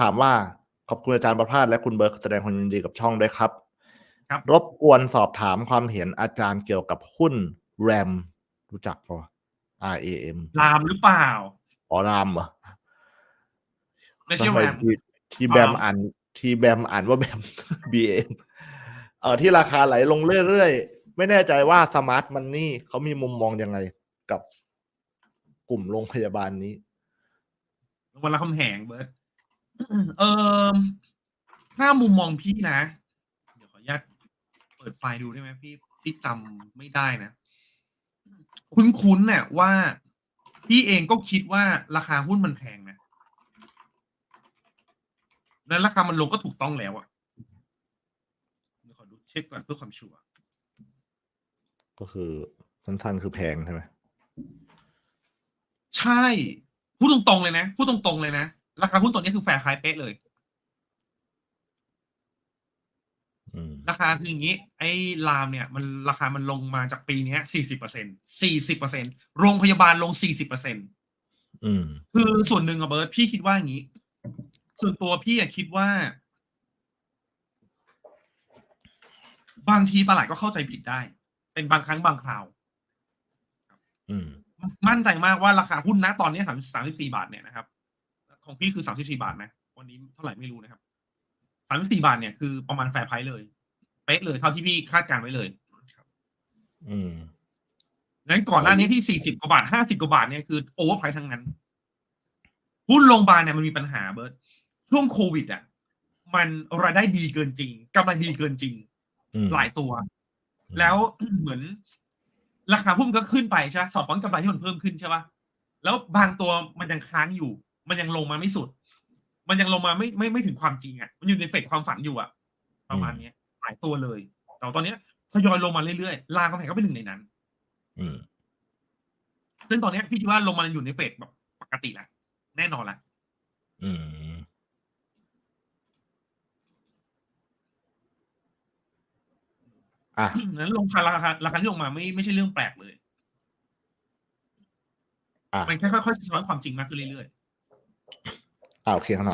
ถามว่าขอบคุณอาจารย์ประภาสและคุณเบิร์กแสดงความยินดีกับช่องด้วยครับ ครับรบกวนสอบถามความเห็นอาจารย์เกี่ยวกับหุ้นแรมรู้จักปะ R A M ลามหรือเปล่าอ๋อรามเหรอไม่ใช่ทำแรไมมทีทีแบมรามอ่านทีแบมอ่านว่าแบม B M เออที่ราคาไหลลงเรื่อยๆ ไม่แน่ใจว่าสมาร์ทมันนี่เขามีมุมมองยังไงกับกลุ่มโรงพยาบาลนี้วันละคำแหงเบิร์ต เออถ้ามุมมองพี่นะ เดี๋ยวขออนุญาตเปิดไฟล์ดูได้ไหมพี่พี่จำไม่ได้นะ คุ้นๆเนี่ยว่า พี่เองก็คิดว่าราคาหุ้นมันแพงนะแล้วราคามันลงก็ถูกต้องแล้วอะเดี๋ยวขอดูเช็คก่อนเพื่อความชัวร์ก็คือสั้นๆคือแพงใช่ไหมใช่ พูดตรงๆเลยนะ พูดตรงๆเลยนะ ราคาหุ้นตัวนี้คือแฟร์คลายเป๊ะเลยอืมราคาคืออย่างนี้ ไอ้ลามเนี่ย มันราคามันลงมาจากปีเนี้สี่สิบเปอร์เซ็นสี่สิบเปอร์เซ็นโรงพยาบาลลงสี่สิบเปอร์เซ็นอืมคือส่วนหนึ่งอะเบิร์ตพี่คิดว่าอย่างนี้ ส่วนตัวพี่อะคิดว่า บางทีตลาดก็เข้าใจผิดได้ เป็นบางครั้งบางคราวอืมมั่นใจมากว่าราคาหุ้นนะตอนนี้สามสามสิบสี่บาทเนี่ยนะครับ ของพี่คือสามสิบสี่บาทนะวันนี้เท่าไหร่ไม่รู้นะครับสามสิบสี่บาทเนี่ยคือประมาณแฟร์ไพรส์เลยเป๊ะเลยเท่าที่พี่คาดการณ์ไว้เลยครับอืมงั้นก่อนหน้านี้ที่สี่สิบกว่าบาทห้าสิบกว่าบาทเนี่ยคือโอเวอร์ไพรส์ทั้งนั้นหุ้นโรงพยาบาลเนี่ยมันมีปัญหาเบิร์ตช่วงโควิดอะมันรายได้ดีเกินจริงกำไรดีเกินจริงอืมหลายตัว แล้วเหมือน ราคาหุ้นก็ขึ้นไปใช่ไหมสอดคล้องกำไรที่มันเพิ่มขึ้นใช่ปะแล้วบางตัวมันยังค้างอยู่ มันยังลงมาไม่สุด มันยังลงมาไม่ไม่ไม่ถึงความจริงอะ มันอยู่ในเฟสความฝันอยู่อะ ประมาณเนี้ยหลายตัวเลยแต่ตอนเนี้ยทยอยลงมาเรื่อยๆ ลางกำแพงก็เป็นหนึ่งในนั้น อืมซึ่งตอนเนี้ยพี่คิดว่าลงมาอยู่ในเฟสแบบปกติแล้วแน่นอนละอืมอะนั้นลงราคาราคาที่ลงมาไม่ไม่ใช่เรื่องแปลกเลยอะมันแค่ค่อยๆสะท้อนความจริงมากขึ้นเรื่อยๆ อ่าโอเคครับ